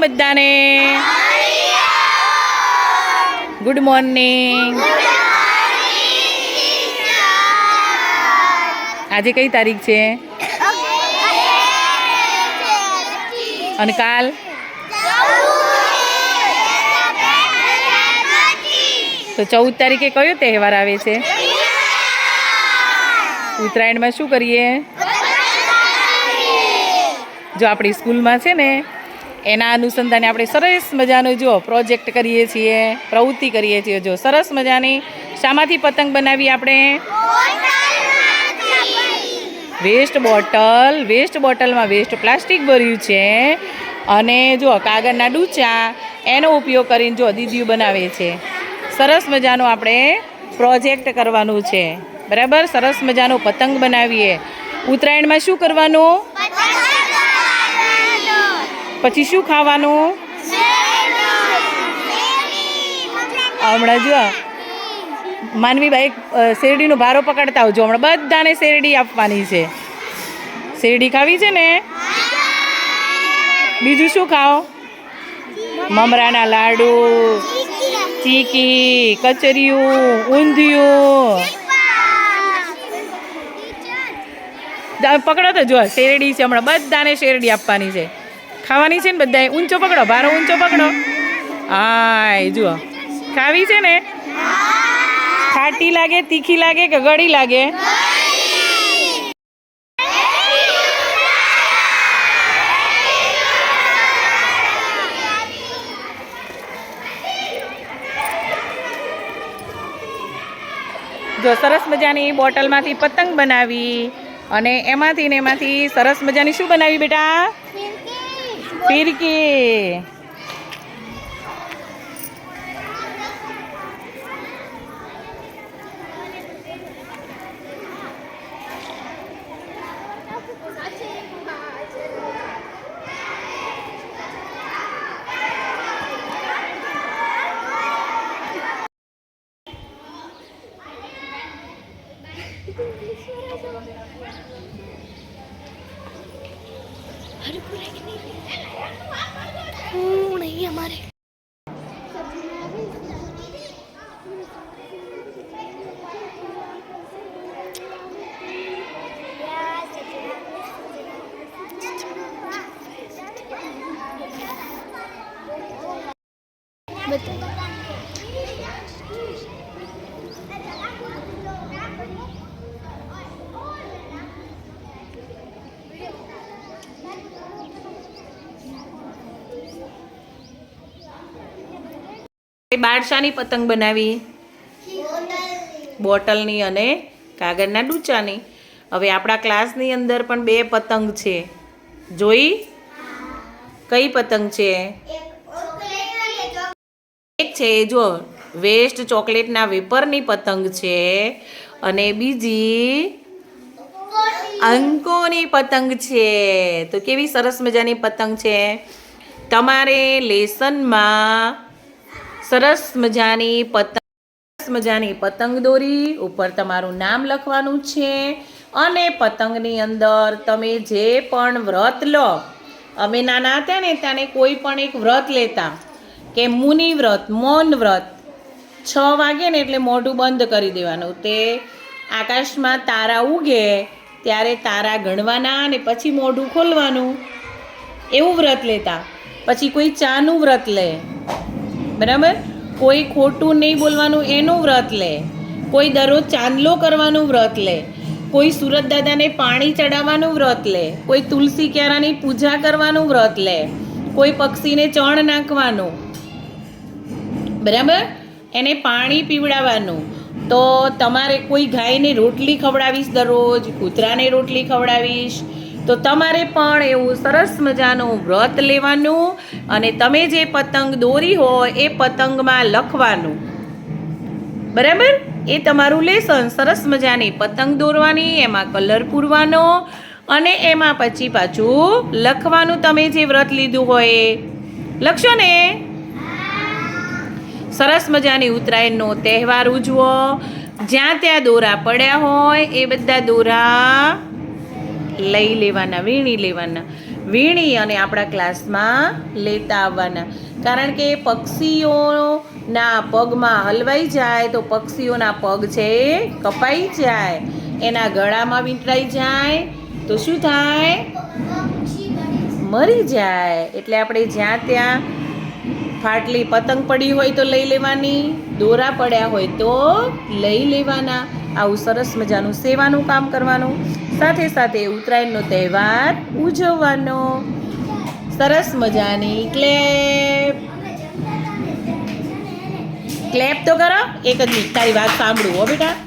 બધાને? Good morning આજે કઈ તારીખ છે? અને કાલ? તો ચૌદ તારીખે કયો તહેવાર આવે છે? ઉત્તરાયણમાં શું કરીએ? જો આપણી સ્કૂલમાં છે ને એના અનુસંધાને આપણે સરસ મજાનો જો પ્રોજેક્ટ કરીએ છીએ, પ્રવૃત્તિ કરીએ છીએ, જો સરસ મજાની શામાંથી પતંગ બનાવી આપણે. વેસ્ટ બોટલ, વેસ્ટ બોટલમાં વેસ્ટ પ્લાસ્ટિક ભર્યું છે. અને જો કાગળના ડૂચા, એનો ઉપયોગ કરીને જો દીદીઓ બનાવે છે. સરસ મજાનો આપણે પ્રોજેક્ટ કરવાનું છે. બરાબર? સરસ મજાનો પતંગ બનાવીએ. ઉત્તરાયણમાં શું કરવાનું? પછી શું ખાવાનું? હમણાં જો માનવીભાઈ શેરડીનો ભારો પકડતા આવજો. હમણાં બધાને શેરડી આપવાની છે. શેરડી ખાવી છે ને? બીજું શું ખાઓ? મમરાના લાડુ, ચીકી, કચરિયું, ઊંધિયું. પકડો તો જો શેરડી છે. હમણાં બધાને શેરડી આપવાની છે. ખાવાની છે ને બધાએ ઊંચો પકડો, ભારો ઊંચો પકડો. હા જુઓ. ખાવી છે ને? ખાટી લાગે, તીખી લાગે કે ગળી લાગે? જો સરસ મજાની બોટલમાંથી પતંગ બનાવી અને એમાંથી ને એમાંથી સરસ મજાની શું બનાવી બેટા? పిరికి Thank you. नहीं हमारे બારશાની પતંગ બનાવી? બોટલની અને કાગળના ડૂચાની. હવે આપણા ક્લાસની અંદર પણ બે પતંગ છે. જોઈ? કઈ પતંગ છે? એક છે એ જો, વેસ્ટ ચોકલેટના વેપરની પતંગ છે. અને બીજી અંકોની પતંગ છે. તો કેવી સરસ મજાની પતંગ છે? તમારે લેસનમાં સરસ મજાની પતંગ, સરસ મજાની પતંગ દોરી, ઉપર તમારું નામ લખવાનું છે. અને પતંગની અંદર તમે જે પણ વ્રત લો, અમે નાના હતા ને ત્યારે કોઈ પણ એક વ્રત લેતા કે મુનિ વ્રત, મૌન વ્રત, છ વાગે ને એટલે મોઢું બંધ કરી દેવાનું. તે આકાશમાં તારા ઉગે, ત્યારે તારા ગણવાના અને પછી મોઢું ખોલવાનું. એવું વ્રત લેતા. પછી કોઈ ચાનું વ્રત લે. બરાબર? કોઈ ખોટું નહીં બોલવાનું, એનું વ્રત લે. કોઈ દરરોજ ચાંદલો કરવાનું વ્રત લે. કોઈ સુરત દાદાને પાણી ચડાવવાનું વ્રત લે. કોઈ તુલસી ક્યારાની પૂજા કરવાનું વ્રત લે. કોઈ પક્ષીને ચણ નાખવાનું. બરાબર? એને પાણી પીવડાવવાનું. તો તમારે કોઈ ગાયને રોટલી ખવડાવીશ દરરોજ, કૂતરાને રોટલી ખવડાવીશ તો તમારે પણ એવું સરસ મજાનું વ્રત લેવાનું અને તમે જે પતંગ દોરી હોય એ પતંગમાં લખવાનું. બરાબર? એ તમારું લેસન, સરસ મજાની પતંગ દોરવાની, એમાં કલર પૂરવાનો અને એમાં પછી પાછું લખવાનું તમે જે વ્રત લીધું હોય એ. લખશો ને? સરસ મજાની ઉત્તરાયણનો તહેવાર ઉજવો. જ્યાં ત્યાં દોરા પડ્યા હોય એ બધા દોરા લઈ લેવાના, વીણી લેવાના. વીણી અને આપણા ક્લાસમાં લેતા આવવાના. કારણ કે પક્ષીઓના પગમાં હલવાઈ જાય તો પક્ષીઓના પગ છે કપાઈ જાય. એના ગળામાં વીંટળાઈ જાય તો શું થાય? મરી જાય. એટલે આપણે જ્યાં ત્યાં ફાટલી પતંગ પડી હોય તો લઈ લેવાની, દોરા પડ્યા હોય તો લઈ લેવાના. આવું સરસ મજાનું સેવાનું કામ કરવાનું. સાથે સાથે ઉત્તરાયણનો તહેવાર ઉજવવાનો. સરસ મજાની ક્લેપ. ક્લેપ તો કરો, એક જ મિનિટ, તારી વાત સાંભળું હો બેટા.